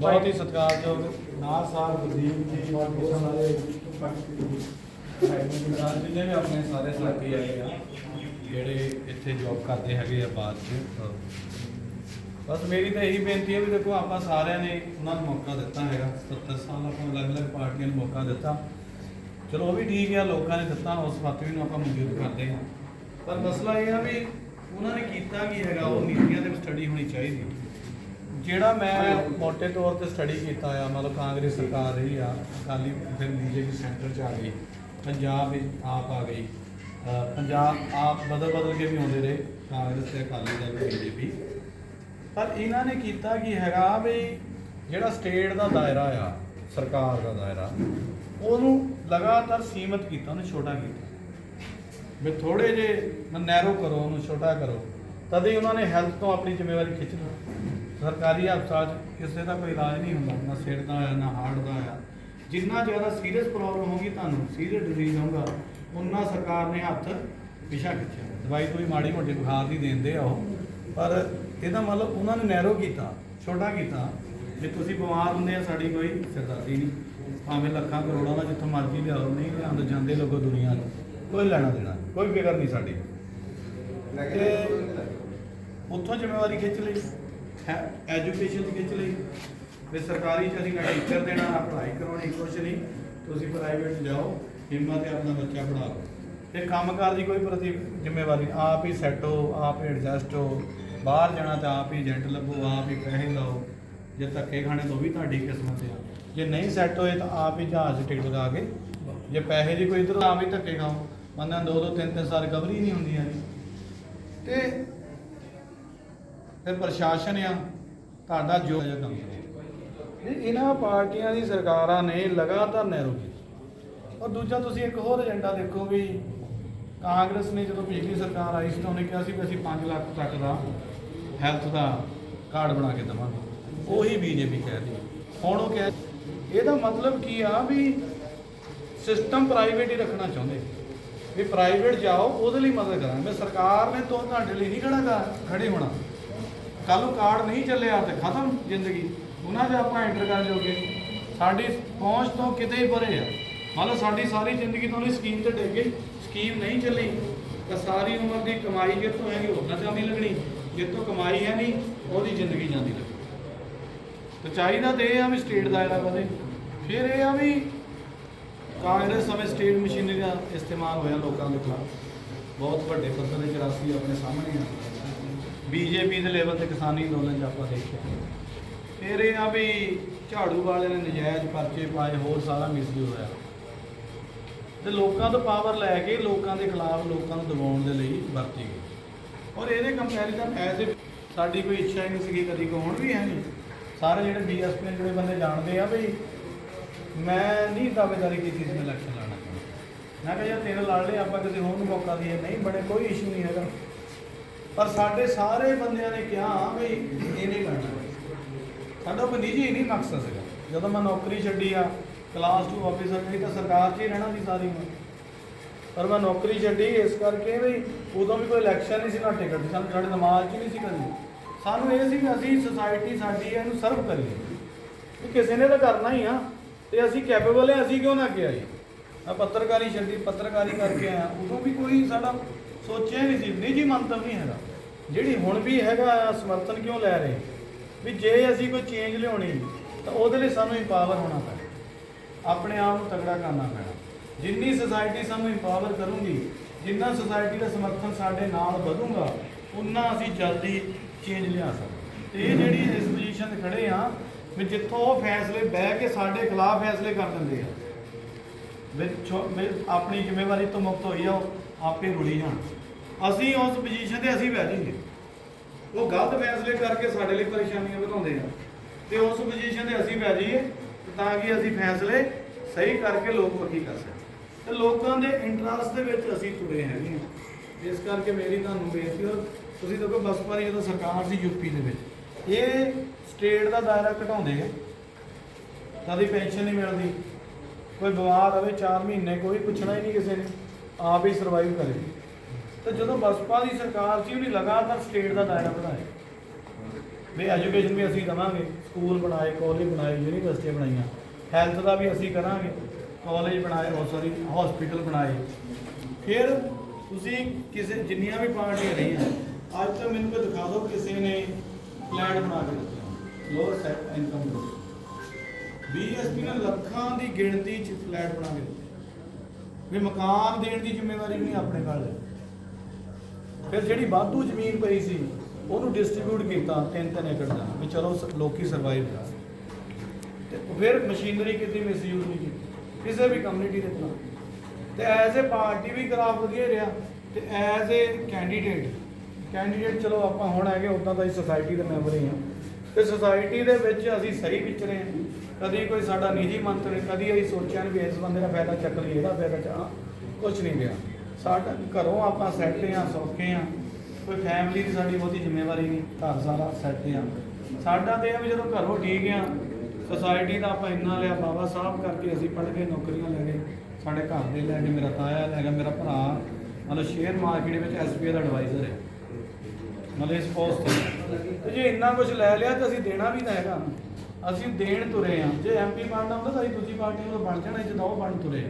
ਬਹੁਤ ਹੀ ਸਤਿਕਾਰਯੋਗ ਨਾਰ ਸਾਹਿਬ ਗੁਰਦੀਪ ਜੀ ਫਾਊਂਡੇਸ਼ਨ ਵਾਲੇ ਰਾਜ ਜਿੰਨੇ ਵੀ ਆਪਣੇ ਸਾਰੇ ਸਾਥੀ ਆਏ ਆ, ਜਿਹੜੇ ਇੱਥੇ ਜੌਬ ਕਰਦੇ ਹੈਗੇ ਆ ਬਾਅਦ ਚ ਬਸ ਮੇਰੀ ਤਾਂ ਇਹੀ ਬੇਨਤੀ ਹੈ ਵੀ ਦੇਖੋ, ਆਪਾਂ ਸਾਰਿਆਂ ਨੇ ਉਹਨਾਂ ਨੂੰ ਮੌਕਾ ਦਿੱਤਾ ਹੈਗਾ। 77 ਸਾਲ ਆਪਾਂ ਅਲੱਗ-ਅਲੱਗ ਪਾਰਟੀਆਂ ਨੂੰ ਮੌਕਾ ਦਿੱਤਾ। ਚਲੋ, ਉਹ ਵੀ ਠੀਕ ਆ, ਲੋਕਾਂ ਨੇ ਦਿੱਤਾ, ਉਸ ਫਤਵੀ ਨੂੰ ਆਪਾਂ ਮਨਜ਼ੂਰ ਕਰਦੇ ਹਾਂ। ਪਰ ਮਸਲਾ ਇਹ ਆ ਵੀ ਉਹਨਾਂ ਨੇ ਕੀਤਾ ਕੀ ਹੈਗਾ, ਉਹ ਨੀਤੀਆਂ ਦੇ ਸਟੱਡੀ ਹੋਣੀ ਚਾਹੀਦੀ। ਜਿਹੜਾ ਮੈਂ ਮੋਟੇ ਤੌਰ ਤੇ ਸਟੱਡੀ ਕੀਤਾ ਆ, ਮਤਲਬ ਕਾਂਗਰਸ ਸਰਕਾਰ ਰਹੀ ਆ, ਅਕਾਲੀ ਫਿਰ ਬੀਜੇਪੀ ਸੈਂਟਰ ਚ ਆ ਗਈ, ਪੰਜਾਬ ਵਿੱਚ ਆਪ ਆ ਗਈ ਪੰਜਾਬ ਆਪ ਬਦਲ ਬਦਲ ਕੇ ਵੀ ਆਉਂਦੇ ਰਹੇ, ਕਾਂਗਰਸ ਤੇ ਅਕਾਲੀ ਦਲ ਤੇ ਬੀਜੇਪੀ। ਪਰ ਇਹਨਾਂ ਨੇ ਕੀਤਾ ਕੀ ਹੈਗਾ ਵੀ ਜਿਹੜਾ ਸਟੇਟ ਦਾ ਦਾਇਰਾ ਆ, ਸਰਕਾਰ ਦਾ ਦਾਇਰਾ, ਉਹਨੂੰ ਲਗਾਤਾਰ ਸੀਮਤ ਕੀਤਾ, ਉਹਨੂੰ ਛੋਟਾ ਕੀਤਾ। ਵੀ ਥੋੜੇ ਜੇ ਨੈਰੋ ਕਰੋ, ਉਹਨੂੰ ਛੋਟਾ ਕਰੋ, ਤਦ ਹੀ ਉਹਨਾਂ ਨੇ ਹੈਲਥ ਤੋਂ ਆਪਣੀ ਜ਼ਿੰਮੇਵਾਰੀ ਖਿੱਚ ਲਈ। ਸਰਕਾਰੀ ਹਸਪਤਾਲ 'ਚ ਕਿਸੇ ਦਾ ਕੋਈ ਇਲਾਜ ਨਹੀਂ ਹੁੰਦਾ, ਨਾ ਸਿਰ ਦਾ ਆ, ਨਾ ਹਾਰਟ ਦਾ ਆ। ਜਿੰਨਾ ਜ਼ਿਆਦਾ ਸੀਰੀਅਸ ਪ੍ਰੋਬਲਮ ਹੋਗੀ ਤੁਹਾਨੂੰ ਸੀਰੀਅਸ ਡਿਜ਼ੀਜ਼ ਹੋਊਗਾ ਉਨਾ ਸਰਕਾਰ ਨੇ ਹੱਥ ਪਿਛਾ ਖਿੱਚਿਆ। ਦਵਾਈ ਕੋਈ ਮਾੜੀ ਮੋਟੀ ਬੁਖਾਰ ਦੀ ਦਿੰਦੇ ਆ ਉਹ, ਪਰ ਇਹਦਾ ਮਤਲਬ ਉਹਨਾਂ ਨੇ ਨੈਰੋ ਕੀਤਾ, ਛੋਟਾ ਕੀਤਾ। ਜੇ ਤੁਸੀਂ ਬਿਮਾਰ ਹੁੰਦੇ ਆ, ਸਾਡੀ ਕੋਈ ਸਿਰਦਰਦੀ ਨਹੀਂ। ਭਾਵੇਂ ਲੱਖਾਂ ਕਰੋੜਾਂ ਦਾ ਜਿੱਥੋਂ ਮਰਜ਼ੀ ਲਿਆਓ, ਨਹੀਂ ਲਿਆਉਂਦੇ, ਜਾਂਦੇ ਲੋਕੋ ਦੁਨੀਆ ਨੂੰ। ਕੋਈ ਲੈਣਾ ਦੇਣਾ, ਕੋਈ ਫਿਕਰ ਨਹੀਂ ਸਾਡੀ। ਤੇ ਉੱਥੋਂ ਜ਼ਿੰਮੇਵਾਰੀ ਖਿੱਚ ਲਈ। ਐਜੂਕੇਸ਼ਨ ਦੀ ਖਿੱਚ ਲਈ। ਵੀ ਸਰਕਾਰੀ ਚ ਅਸੀਂ ਨਾ ਟੀਚਰ ਦੇਣਾ ਨਾ ਪੜ੍ਹਾਈ ਕਰਾਉਣੀ, ਕੁਛ ਨਹੀਂ। ਤੁਸੀਂ ਪ੍ਰਾਈਵੇਟ ਜਾਓ, ਹਿੰਮਤ ਤੇ ਆਪਣਾ ਬੱਚਾ ਪੜ੍ਹਾਓ ਤੇ ਕੰਮਕਾਰ ਦੀ ਕੋਈ ਪ੍ਰਤੀ ਜ਼ਿੰਮੇਵਾਰੀ ਆਪ ਹੀ ਸੈੱਟ ਹੋ, ਆਪ ਹੀ ਐਡਜਸਟ ਹੋ। ਬਾਹਰ ਜਾਣਾ ਤਾਂ ਆਪ ਹੀ ਏਜੰਟ ਲੱਭੋ, ਆਪ ਹੀ ਪੈਸੇ ਲਾਓ। ਜੇ ਧੱਕੇ ਖਾਣੇ ਤਾਂ ਉਹ ਵੀ ਤੁਹਾਡੀ ਕਿਸਮਤ ਆ। ਜੇ ਨਹੀਂ ਸੈੱਟ ਹੋਏ ਤਾਂ ਆਪ ਹੀ ਜਹਾਜ਼ 'ਚ ਟਿਕਟ ਲਗਾ ਕੇ। ਜੇ ਪੈਸੇ ਦੀ ਕੋਈ ਇਧਰ ਆਪ ਹੀ ਧੱਕੇ ਖਾਓ। ਮੰਨਾਂ ਦੋ ਦੋ, ਤਿੰਨ ਤਿੰਨ ਸਾਲ ਰਿਕਵਰੀ ਨਹੀਂ ਹੁੰਦੀਆਂ ਜੀ। ਤੇ ਫਿਰ ਪ੍ਰਸ਼ਾਸਨ ਆ, ਤੁਹਾਡਾ ਜੋ ਜਿਹਾ ਕੰਮ। ਕਰੋ। ਇਹਨਾਂ ਪਾਰਟੀਆਂ ਦੀ ਸਰਕਾਰਾਂ ਨੇ ਲਗਾਤਾਰ ਨਹਿਰੂ ਕੀਤਾ। ਔਰ ਦੂਜਾ ਤੁਸੀਂ ਇੱਕ ਹੋਰ ਏਜੰਡਾ ਦੇਖੋ ਵੀ ਕਾਂਗਰਸ ਨੇ ਜਦੋਂ ਪਿਛਲੀ ਸਰਕਾਰ ਆਈ ਸੀ ਤਾਂ ਉਹਨੇ ਕਿਹਾ ਸੀ ਵੀ ਅਸੀਂ 5 ਲੱਖ ਤੱਕ ਦਾ ਹੈਲਥ ਦਾ ਕਾਰਡ ਬਣਾ ਕੇ ਦੇਵਾਂਗੇ। ਉਹੀ ਬੀਜੇਪੀ ਕਹਿੰਦੀ ਹੁਣ ਉਹ ਕਹਿ ਇਹਦਾ ਮਤਲਬ ਕੀ ਆ ਵੀ ਸਿਸਟਮ ਪ੍ਰਾਈਵੇਟ ਹੀ ਰੱਖਣਾ ਚਾਹੁੰਦੇ। ਵੀ ਪ੍ਰਾਈਵੇਟ ਜਾਓ, ਉਹਦੇ ਲਈ ਮਦਦ ਕਰਾਂਗੇ। ਸਰਕਾਰ ਨੇ ਦੋ ਤੁਹਾਡੇ ਲਈ ਨਹੀਂ ਖੜਾ ਕਰ ਖੜੇ ਹੋਣਾ। ਕੱਲ ਨੂੰ ਕਾਰਡ ਨਹੀਂ ਚੱਲਿਆ ਤੇ ਖਤਮ ਜ਼ਿੰਦਗੀ। ਉਹਨਾਂ 'ਚ ਆਪਾਂ ਐਂਟਰ ਕਰ ਜੋਗੇ ਸਾਡੀ ਪਹੁੰਚ ਤੋਂ ਕਿਤੇ ਹੀ ਪਰੇ ਆ। ਮੰਨ ਲਓ ਸਾਡੀ ਸਾਰੀ ਜ਼ਿੰਦਗੀ ਤੋਂ ਉਹਦੀ ਸਕੀਮ ਤੇ ਡਿੱਗ ਗਈ। ਸਕੀਮ ਨਹੀਂ ਚੱਲੀ। ਤਾਂ ਸਾਰੀ ਉਮਰ ਦੀ ਕਮਾਈ ਜਿੱਥੋਂ ਹੈਗੀ ਉਹਨਾਂ ਜਾਂਦੀ ਲੱਗਣੀ। ਜਿੱਥੋਂ ਕਮਾਈ ਹੈ ਨਹੀਂ, ਉਹਦੀ ਜ਼ਿੰਦਗੀ ਜਾਂਦੀ ਲੱਗੀ ਤਾਂ ਚਾਹੀਦਾ ਤੇ ਇਹ ਆ ਵੀ ਸਟੇਟ ਦਾਇਰਾ ਵਧੇ ਫਿਰ ਇਹ ਆ ਵੀ ਕਾਂਗਰਸ ਸਮੇਂ ਸਟੇਟ ਮਸ਼ੀਨਰੀ ਦਾ ਇਸਤੇਮਾਲ ਹੋਇਆ ਲੋਕਾਂ ਦੇ ਖਿਲਾਫ। ਬਹੁਤ ਵੱਡੇ ਪੱਧਰ ਤੇ 84 ਆਪਣੇ ਸਾਹਮਣੇ ਆ। ਬੀਜੇਪੀ ਦੇ ਲੈਵਲ ਤੇ ਕਿਸਾਨੀ ਅੰਦੋਲਨ 'ਚ ਆਪਾਂ ਦੇਖਿਆ। ਫਿਰ ਇਹ ਆ ਵੀ ਝਾੜੂ ਵਾਲੇ ਨੇ ਨਜਾਇਜ਼ ਪਰਚੇ ਪਾਏ, ਹੋਰ ਸਾਰਾ ਮਿਸਯੂਜ਼ ਹੋਇਆ। ਤੇ ਲੋਕਾਂ ਤੋਂ ਪਾਵਰ ਲੈ ਕੇ ਲੋਕਾਂ ਦੇ ਖਿਲਾਫ ਲੋਕਾਂ ਨੂੰ ਦਬਾਉਣ ਦੇ ਲਈ ਵਰਤੀ ਗਈ। ਔਰ ਇਹਦੇ ਕੰਪੈਰੀਜ਼ਨ ਐਜ਼ ਸਾਡੀ ਕੋਈ ਇੱਛਾ ਹੀ ਨਹੀਂ ਸੀਗੀ ਕਦੀ ਕੋ ਹੁਣ ਵੀ ਹੈ ਨਹੀਂ। ਸਾਰੇ ਜਿਹੜੇ ਬੀਐਸਪੀ ਦੇ ਜਿਹੜੇ ਬੰਦੇ ਜਾਣਦੇ ਆ ਵੀ ਮੈਂ ਨਹੀਂ ਦਾਅਵੇਦਾਰੀ ਕੀਤੀ ਸੀ ਇਲੈਕਸ਼ਨ ਲੜਨਾ ਮੈਂ ਕਿਹਾ ਯਾਰ ਤੇਰੇ ਲੜ ਲਏ, ਆਪਾਂ ਕਿਸੇ ਹੋਰ ਨੂੰ ਮੌਕਾ ਦਈਏ। ਨਹੀਂ, ਬੜੇ, ਕੋਈ ਇਸ਼ੂ ਨਹੀਂ ਹੈਗਾ। ਪਰ ਸਾਡੇ ਸਾਰੇ ਬੰਦਿਆਂ ਨੇ ਕਿਹਾ ਵੀ ਇਹ ਨਹੀਂ ਲੜਨਾ ਸਾਡਾ ਕੋਈ ਨਿੱਜੀ ਨਹੀਂ ਮਕਸਦ ਸੀਗਾ ਜਦੋਂ ਮੈਂ ਨੌਕਰੀ ਛੱਡੀ ਆ ਕਲਾਸ 2 ਆਫੀਸਰ ਨਹੀਂ ਤਾਂ ਸਰਕਾਰ 'ਚ ਹੀ ਰਹਿਣਾ ਸੀ ਸਾਰੀ ਉਮਰ। ਪਰ ਮੈਂ ਨੌਕਰੀ ਛੱਡੀ, ਇਸ ਕਰਕੇ ਵੀ ਉਦੋਂ ਵੀ ਕੋਈ ਇਲੈਕਸ਼ਨ ਨਹੀਂ ਸੀ, ਨਾ ਟਿਕਟ ਸੀ। ਸਾਨੂੰ ਸਾਡੇ ਦਿਮਾਗ 'ਚ ਨਹੀਂ ਸੀ ਕਦੀ। ਸਾਨੂੰ ਇਹ ਸੀ ਕਿ ਅਸੀਂ ਸੋਸਾਇਟੀ ਸਾਡੀ ਇਹਨੂੰ ਸਰਵ ਕਰੀਏ। ਵੀ ਕਿਸੇ ਨੇ ਤਾਂ ਕਰਨਾ ਹੀ ਆ। ਤੇ ਅਸੀਂ ਕੈਪੇਬਲ ਹੈ ਅਸੀਂ ਕਿਉਂ ਨਾ ਅੱਗੇ ਆਈਏ ਮੈਂ ਪੱਤਰਕਾਰੀ ਛੱਡੀ, ਪੱਤਰਕਾਰੀ ਕਰਕੇ ਆਇਆ। ਉਦੋਂ ਵੀ ਕੋਈ ਸਾਡਾ ਸੋਚਿਆ ਹੀ ਨਹੀਂ ਸੀ। ਨਿੱਜੀ ਮੰਤਵ ਨਹੀਂ ਹੈਗਾ। ਜਿਹੜੀ ਹੁਣ ਵੀ ਹੈਗਾ, ਸਮਰਥਨ ਕਿਉਂ ਲੈ ਰਹੇ? ਵੀ ਜੇ ਅਸੀਂ ਕੋਈ ਚੇਂਜ ਲਿਆਉਣੀ, ਤਾਂ ਉਹਦੇ ਲਈ ਸਾਨੂੰ ਇੰਪਾਵਰ ਹੋਣਾ ਪੈਣਾ। ਆਪਣੇ ਆਪ ਨੂੰ ਤਗੜਾ ਕਰਨਾ ਪੈਣਾ। ਜਿੰਨੀ ਸੁਸਾਇਟੀ ਸਾਨੂੰ ਇੰਪਾਵਰ ਕਰੂਗੀ, ਜਿੰਨਾ ਸੁਸਾਇਟੀ ਦਾ ਸਮਰਥਨ ਸਾਡੇ ਨਾਲ ਵਧੂਗਾ, ਉਨਾ ਅਸੀਂ ਜਲਦੀ ਚੇਂਜ ਲਿਆ ਸਕਦੇ। ਤੇ ਇਹ ਜਿਹੜੀ ਇਸ ਪੋਜੀਸ਼ਨ ਤੇ ਖੜੇ ਆ, ਵੀ ਜਿੱਥੋਂ ਉਹ ਫੈਸਲੇ ਬਹਿ ਕੇ ਸਾਡੇ ਖਿਲਾਫ ਫੈਸਲੇ ਕਰ ਦਿੰਦੇ ਆ। ਵਿੱਚ ਆਪਣੀ ਜ਼ਿੰਮੇਵਾਰੀ ਤੋਂ ਮੁਕਤ ਹੋਈ ਆ ਉਹ। ਆਪੇ ਰੁੜੀ ਜਾਣ। ਅਸੀਂ ਉਸ ਪੋਜੀਸ਼ਨ ਤੇ ਅਸੀਂ ਬਹਿ ਜਾਈਏ। ਉਹ ਗਲਤ ਫੈਸਲੇ ਕਰਕੇ ਸਾਡੇ ਲਈ ਪਰੇਸ਼ਾਨੀਆਂ ਵਧਾਉਂਦੇ ਆ। ਤੇ ਉਸ ਪੋਜੀਸ਼ਨ ਤੇ ਅਸੀਂ ਬਹਿ ਜਾਈਏ ਤਾਂ ਕਿ ਅਸੀਂ ਫੈਸਲੇ ਸਹੀ ਕਰਕੇ ਲੋਕ ਪੱਖੀ ਕਰ ਸਕੀਏ ਤੇ ਲੋਕਾਂ ਦੇ ਇੰਟਰਸਟ ਦੇ ਵਿੱਚ ਅਸੀਂ ਤੁਰੇ ਹੈਗੇ ਹਾਂ ਇਸ ਕਰਕੇ ਮੇਰੀ ਤੁਹਾਨੂੰ ਬੇਨਤੀ ਹੈ ਤੁਸੀਂ ਦੇਖੋ ਬਸਪਾ ਦੀ ਜਦੋਂ ਸਰਕਾਰ ਸੀ ਯੂਪੀ ਦੇ ਵਿੱਚ, ਇਹ ਸਟੇਟ ਦਾ ਦਾਇਰਾ ਘਟਾਉਂਦੇ ਆ। ਕਦੀ ਪੈਨਸ਼ਨ ਨਹੀਂ ਮਿਲਦੀ, ਕੋਈ ਬਿਮਾਰ ਹੋਵੇ 4 ਮਹੀਨੇ ਕੋਈ ਪੁੱਛਣਾ ਹੀ ਨਹੀਂ ਕਿਸੇ ਨੇ। ਆਪ ਹੀ ਸਰਵਾਈਵ ਕਰੇ। ਤੇ ਜਦੋਂ ਬਸਪਾ ਦੀ ਸਰਕਾਰ ਸੀ, ਉਹਨੇ ਲਗਾਤਾਰ ਸਟੇਟ ਦਾ ਦਾਇਰਾ ਵਧਾਇਆ। ਵੀ ਐਜੂਕੇਸ਼ਨ ਵੀ ਅਸੀਂ ਦੇਵਾਂਗੇ ਸਕੂਲ ਬਣਾਏ ਕਾਲਜ ਬਣਾਏ ਯੂਨੀਵਰਸਿਟੀਆਂ ਬਣਾਈਆਂ। ਹੈਲਥ ਦਾ ਵੀ ਅਸੀਂ ਕਰਾਂਗੇ ਕਾਲਜ ਬਣਾਏ, ਉਹ ਸੌਰੀ ਹਸਪੀਟਲ ਬਣਾਏ। ਫਿਰ ਤੁਸੀਂ ਕਿਸੇ, ਜਿੰਨੀਆਂ ਵੀ ਪਾਰਟੀਆਂ ਰਹੀਆਂ ਅੱਜ ਤੱਕ ਮੈਨੂੰ ਕੋਈ ਦਿਖਾ ਦਿਓ, ਕਿਸੇ ਨੇ ਫਲੈਟ ਬਣਾ ਕੇ ਦਿੱਤਾ। Lower set income group BSP ਨੇ ਲੱਖਾਂ ਦੀ ਗਿਣਤੀ ਚ ਫਲੈਟ ਬਣਾ ਕੇ ਦਿੱਤੇ। ਵੀ ਮਕਾਨ ਦੇਣ ਦੀ ਜ਼ਿੰਮੇਵਾਰੀ ਵੀ ਨਹੀਂ ਆਪਣੇ ਕੋਲ ਫਿਰ ਜਿਹੜੀ ਵਾਧੂ ਜ਼ਮੀਨ ਪਈ ਸੀ, ਉਹਨੂੰ ਡਿਸਟ੍ਰੀਬਿਊਟ ਕੀਤਾ ਤਿੰਨ ਤਿੰਨ ਏਕੜ ਦਾ, ਵੀ ਚਲੋ ਸ- ਲੋਕੀ ਸਰਵਾਈਵ ਕਰ ਤੇ ਫਿਰ ਮਸ਼ੀਨਰੀ ਕਿਤੇ ਮਿਸਯੂਜ਼ ਨਹੀਂ ਕੀਤੀ, ਕਿਸੇ ਵੀ ਕਮਿਊਨਿਟੀ ਦੇ ਖਿਲਾਫ ਤੇ ਐਜ਼ ਏ ਪਾਰਟੀ ਵੀ ਖਿਲਾਫ ਵਧੀਆ ਰਿਹਾ, ਤੇ ਐਜ਼ ਏ ਕੈਂਡੀਡੇਟ ਕੈਂਡੀਡੇਟ ਚਲੋ ਆਪਾਂ ਹੁਣ ਹੈਗੇ ਉਦਾਂ ਦਾ ਹੀ ਸੋਸਾਇਟੀ ਦੇ ਮੈਂਬਰ ਹੀ ਹਾਂ। ਤੇ ਸੋਸਾਇਟੀ ਦੇ ਵਿੱਚ ਅਸੀਂ ਸਹੀ ਵਿਚਰੇ ਹਾਂ। ਕਦੀ ਕੋਈ ਸਾਡਾ ਨਿੱਜੀ ਮੰਤਰ, ਕਦੀ ਅਸੀਂ ਸੋਚਿਆ ਨਹੀਂ ਵੀ ਇਸ ਬੰਦੇ ਦਾ ਫਾਇਦਾ ਚੱਕ ਲਈ ਇਹਦਾ ਫਾਇਦਾ ਚਾ ਕੁਝ ਨਹੀਂ ਰਿਹਾ ਸਾਡਾ ਘਰੋਂ ਆਪਾਂ ਸੈੱਟ ਹਾਂ, ਸੌਖੇ ਹਾਂ। ਕੋਈ ਫੈਮਿਲੀ ਦੀ ਸਾਡੀ ਬਹੁਤੀ ਜ਼ਿੰਮੇਵਾਰੀ ਨਹੀਂ, ਘਰ ਸਾਰਾ ਸੈੱਟ ਆ ਸਾਡਾ ਤੇ ਆ ਵੀ ਜਦੋਂ ਘਰੋਂ ਠੀਕ ਆ ਸੋਸਾਇਟੀ ਦਾ ਆਪਾਂ ਇੰਨਾ ਲਿਆ, ਬਾਬਾ ਸਾਹਿਬ ਕਰਕੇ ਅਸੀਂ ਪੜ੍ਹ ਕੇ ਨੌਕਰੀਆਂ ਲੈ ਗਏ। ਸਾਡੇ ਘਰ ਦੇ ਲੈ ਕੇ ਮੇਰਾ ਤਾਇਆ ਲੈ ਗਿਆ, ਮੇਰਾ ਭਰਾ। ਮਤਲਬ ਸ਼ੇਅਰ ਮਾਰਕੀਟ ਵਿੱਚ ਐਸਬੀਆਈ ਦਾ ਐਡਵਾਈਜ਼ਰ ਹੈ। ਮਤਲਬ ਇਸ ਤੇ। ਜੇ ਇੰਨਾ ਕੁਝ ਲੈ ਲਿਆ ਤੇ ਅਸੀਂ ਦੇਣਾ ਵੀ ਤਾਂ ਹੈਗਾ। ਅਸੀਂ ਦੇਣ ਤੁਰੇ ਆ ਜੇ ਐਮਪੀ ਬਣਨਾ ਹੁੰਦਾ ਤਾਂ ਅਸੀਂ ਦੂਜੀ ਪਾਰਟੀ ਨੂੰ ਬਣ ਜਾਣਾ ਜਦੋਂ ਉਹ ਬਣ ਤੁਰੇ। ਆ